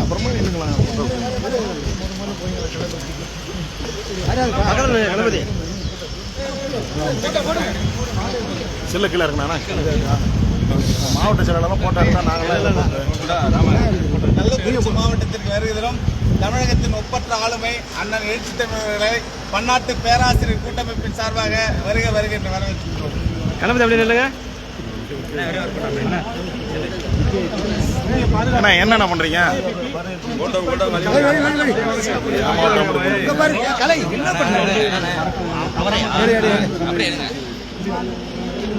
அப்புறமா நின்றுக்கலாம் கணபதி செல்ல கீழே இருக்குண்ணா மாவட்ட செயலாளர் போட்டா இருந்தால் நாங்களாம் மாவட்டத்திற்கு வருகிறோம். தமிழகத்தின் ஒப்பற்ற ஆளுமை அண்ணன் எழுச்சி தமிழர்களை பன்னாட்டு பேராசிரியர் கூட்டமைப்பின் சார்பாக வருக வருக என்று வரவேற்கின்றோம். கணபதி அப்படி இல்லைங்க அண்ணா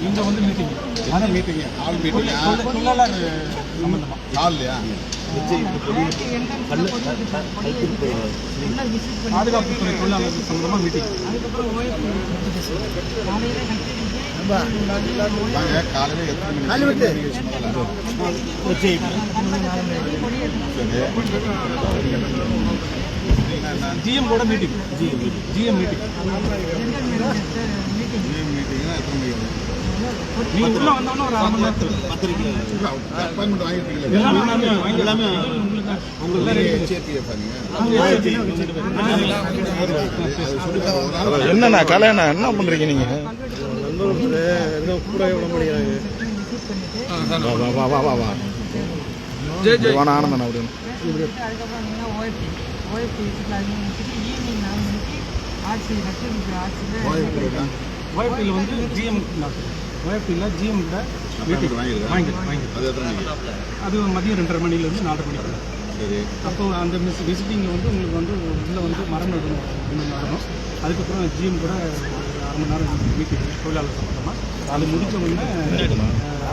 இங்கே வந்து மீட்டிங் அதான் மீட்டிங் ஆள் மீட்டிங் தொழிலாளர் சம்பந்தமா. ஆள்லையா பாதுகாப்புத்துறை தொழிலாளர் சம்பந்தமாக மீட்டிங் காலையில் எத்தனை மணி ஜிஎம் கூட மீட்டிங் ஜிஎம் மீட்டிங் மீட்டிங்னா எத்தனை மணி உள்ள ஒரு அரை மணி நேரத்தில் அப்பாயின்மெண்ட் எல்லாமே நாங்க எல்லாமே என்னண்ணா கல்யாணா என்ன பண்ணுறீங்க நீங்கள் வா வா வா வா வாணா அப்படின்னு ஓஎஃப்டியில் வந்து ஜிஎம் ஓஎஃப்டியில் ஜிஎம் கூட மீட்டிங் வாங்கிருக்கேன். வாங்கி வாங்கி அது எத்தனை மணிக்கு? அது மதியம் ரெண்டரை மணிலேருந்து நாலரை மணிக்கு. சரி. அப்போ அந்த மிஸ் விசிட்டிங்கில் வந்து உங்களுக்கு வந்து உள்ளே வந்து மரம் நடணும் நடணும். அதுக்கப்புறம் ஜிஎம் கூட அரை மணி நேரம் மீட்டிங் தொழிலாளர் சம்பந்தமாக அது முடிச்ச உடனே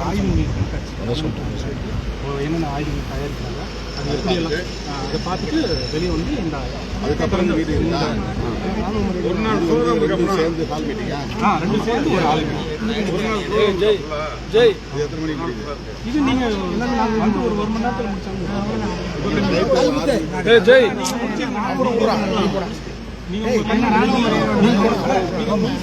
ஆய்வு கண்காட்சி. என்னென்ன ஆயுதங்கள் தயாரிக்கிறாங்க? அது எப்படி எல்லாம் அஹ், அதை பார்த்துட்டு வெளியே வந்து இந்த அதுக்கப்புறம் இந்த- ஒரு நாள் ப்ரோக்ராம் சேர்ந்து ஹால் மீட்டிங்கா ஆ? ரெண்டு சேர்த்து ஒரு ஆளுங்க இது எத்தனை மணிக்கு முடியுது? இது நீங்கள் வந்து ஒரு ஒரு மணி நேரத்தில் முடிச்சாங்க. ஜெய். நீங்கள் உங்கள் கண்ணை நாலு மணி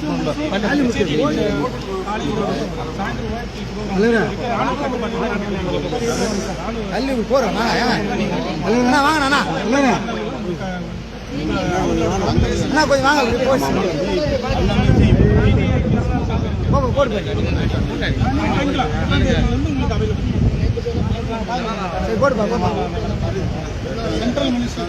சென்ட்ரல் மினிஸ்டர்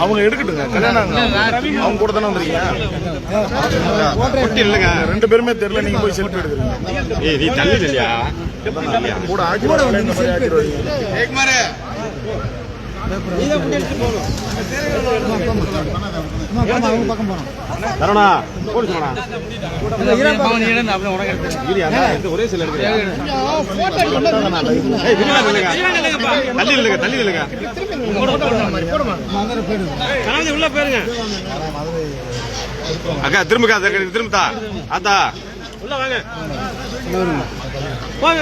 அவங்க எடுக்கட்டுங்க கல்யாணம் அவங்க கூட தானே வந்திருக்கீங்க. இல்லைங்க. ரெண்டு பேருமே தெரியல நீங்க போய் செல்ஃபி எடுக்கிறீங்க. ஏய் நீ தள்ளி இல்லையா? கூட மாதிரி ஆக்கிடுவாங்க ஏக்மாரே தரணா போலீஸ் ஒரே சில தள்ளி இல்லைங்க தள்ளி இல்லைங்க உள்ள போயிருங்க. அக்கா திரும்பக்கா திரும்பத்தா ஆத்தா. உள்ள வாங்க. போங்க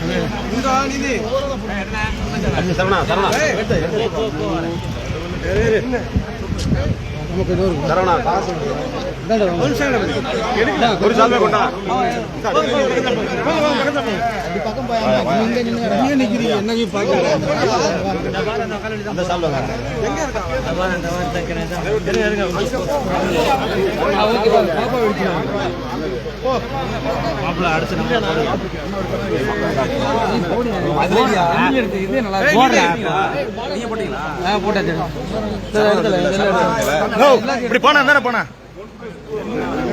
கணபதி சரணா நமக்கு இது சரணா சரவணா காசு ஒரு சால்வை கொண்டா அப்படி பக்கம் போயாங்க இங்க நின்னு நீங்க நிக்கிறீங்க என்னையும் பார்க்கல அந்த சாலவே எங்க இருக்கா அந்த வந்து தக்கனதா இருங்க பாப்பா விட்டுறாங்க போட்டீங்களா போட்டாச்சு இப்படி போனா தானே போனா?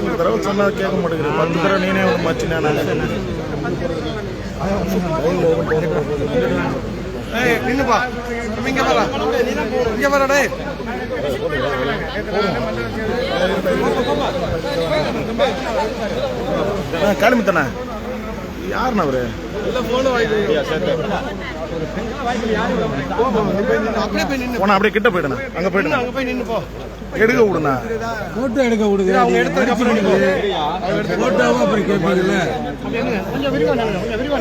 ஒரு தடவை சொன்னா கேட்க மாட்டேங்குது. பத்து தடவை நீனே ஒரு மச்சு நின்னுப்பா இங்க வர இங்க வர டேய். காளிமுத்தண்ணா யாருண்ணா அவரு போனா அப்படியே கிட்ட போயிடுண்ணா. அங்க போயிடுண்ணா. அங்க போய் நின்னு போ. எடுக்க விடுண்ணா. போட்டோ எடுக்க விடுது அவங்க எடுத்ததுக்கு அப்புறம் போட்டோவும் அப்புறம் கேட்பீங்கல்ல கொஞ்சம் விரிவா நில்லுங்க, கொஞ்சம் விரிவா.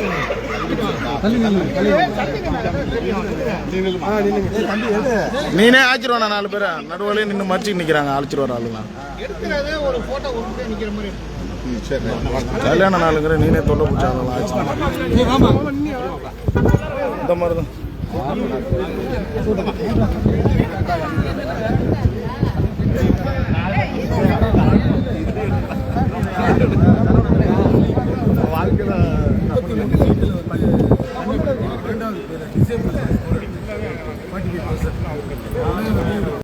நீனே ஆச்சிருவானா நாலு பேரை. நடுவலையே நின்று மறைச்சிட்டு நிக்கிறாங்க அழைச்சிட்டு வர ஆளுங்க எடுக்கிறது ஒரு போட்டோ ஒரு நிமிஷம் நிக்கிற மாதிரி. கல்யாண நாளுங்கிற நீனே தொல்லை பிடிச்சாங்க இந்த மாதிரி தான்